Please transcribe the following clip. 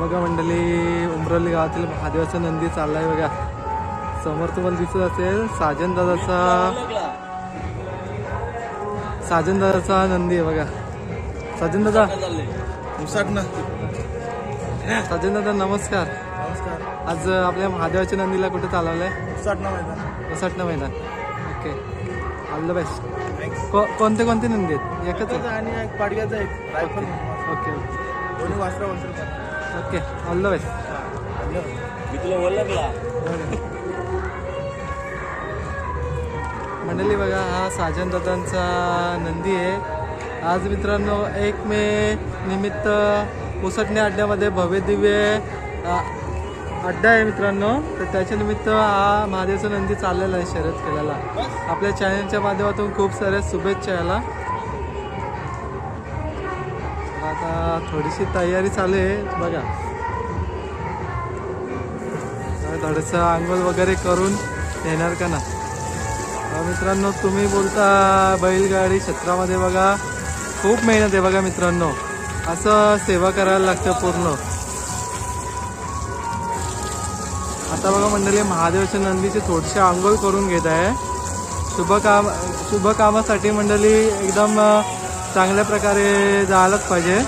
बघा मंडळी उमरवली गावातील महादेवाचा नंदी चाललाय बघा. समोर तुम्हाला दिसत असेल साजन दादाचा साजन दादाचा नंदी आहे बघा. साजन दादा साजन दादा नमस्कार. नमस्कार. आज आपल्या महादेवाच्या नंदीला कुठे चालवलंय? मैदान. वसाटणं महिना ओके. ऑल द बेस्ट कोणते कोणते नंदी आहेत? एकच आहे. आणि एक पाडग्याचा एक. ओके. ओके दोन्ही वासरा वासरा ओके ऑल द बेस्ट मी तुला ओळखला मंडळी बघा हा साजन दादांचा नंदी आहे. आज मित्रांनो एक मे निमित्त उसटणे अड्ड्यामध्ये भव्य दिव्य अड्डा आहे मित्रांनो. तर त्याच्या निमित्त हा महादेवचा नंदी चाललेला आहे शर्यत केलेला आपल्या चॅनलच्या माध्यमातून खूप साऱ्या शुभेच्छा याला. आता थोडीशी तयारी चालू आहे. बघा. थोडंसं आंघोळ वगैरे करून येणार का ना? मित्रांनो तुम्ही बोलता बैलगाडी क्षेत्रामध्ये बघा. खूप मेहनत आहे बघा मित्रांनो. असं सेवा करायला लागतं पूर्ण. आता बघा मंडळी महादेवाच्या नंदीची थोडीशी आंघोळ करून घेत आहे. शुभ काम शुभकामासाठी मंडळी एकदम चांगल्या प्रकारे जायलाच पाहिजे.